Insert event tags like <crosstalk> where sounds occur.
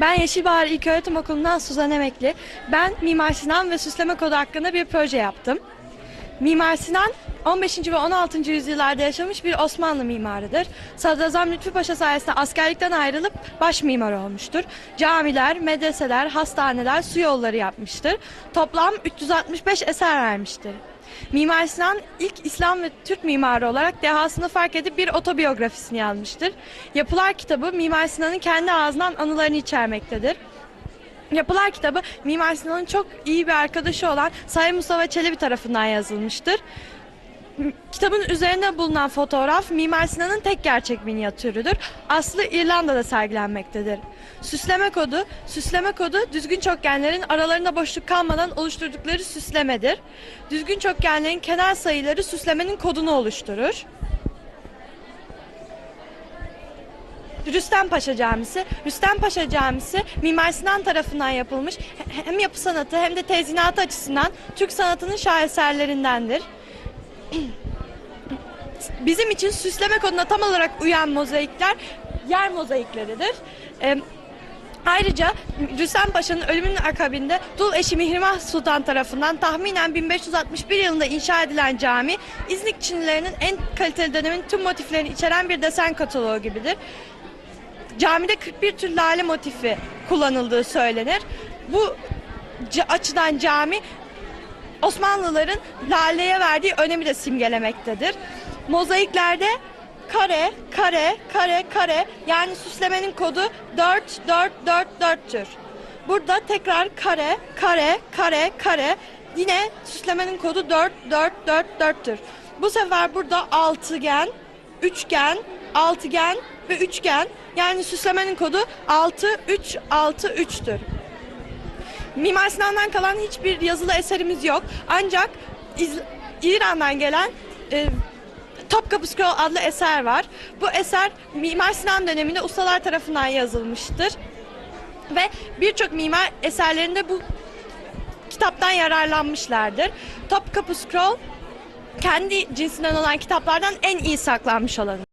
Ben Yeşilbahar İlköğretim Okulu'ndan Suzan Emekli. Ben Mimar Sinan ve süsleme kodu hakkında bir proje yaptım. Mimar Sinan 15. ve 16. yüzyıllarda yaşamış bir Osmanlı mimarıdır. Sadrazam Lütfü Paşa sayesinde askerlikten ayrılıp baş mimar olmuştur. Camiler, medreseler, hastaneler, su yolları yapmıştır. Toplam 365 eser vermiştir. Mimar Sinan ilk İslam ve Türk mimarı olarak dehasını fark edip bir otobiyografisini yazmıştır. Yapılar kitabı Mimar Sinan'ın kendi ağzından anılarını içermektedir. Yapılar kitabı Mimar Sinan'ın çok iyi bir arkadaşı olan Sayın Mustafa Çelebi tarafından yazılmıştır. Kitabın üzerinde bulunan fotoğraf Mimar Sinan'ın tek gerçek minyatürüdür. Aslı İrlanda'da sergilenmektedir. Süsleme kodu, süsleme kodu düzgün çokgenlerin aralarında boşluk kalmadan oluşturdukları süslemedir. Düzgün çokgenlerin kenar sayıları süslemenin kodunu oluşturur. Rüstem Paşa Camisi. Rüstem Paşa Camisi Mimar Sinan tarafından yapılmış he- hem yapı sanatı hem de tezinatı açısından Türk sanatının şaheserlerindendir. <clears throat> Bizim için süsleme koduna tam olarak uyan mozaikler yer mozaikleridir. Ee, Ayrıca Rüstem Paşa'nın ölümünün akabinde dul eşi Mihrimah Sultan tarafından tahminen 1561 yılında inşa edilen cami, İznik Çinilerinin en kaliteli dönemin tüm motiflerini içeren bir desen kataloğu gibidir. Camide 41 tür lale motifi kullanıldığı söylenir. Bu açıdan cami Osmanlıların laleye verdiği önemi de simgelemektedir. Mozaiklerde kare, kare, kare, kare yani süslemenin kodu 4, 4, 4, 4'tür. Burada tekrar kare, kare, kare, kare yine süslemenin kodu 4, 4, 4, 4'tür. Bu sefer burada altıgen, üçgen, altıgen ve üçgen yani süslemenin kodu 6, 3, 6, 3'tür. Mimar Sinan'dan kalan hiçbir yazılı eserimiz yok. Ancak İz- İran'dan gelen e, Topkapı Scroll adlı eser var. Bu eser Mimar Sinan döneminde ustalar tarafından yazılmıştır. Ve birçok mimar eserlerinde bu kitaptan yararlanmışlardır. Topkapı Scroll kendi cinsinden olan kitaplardan en iyi saklanmış olanı.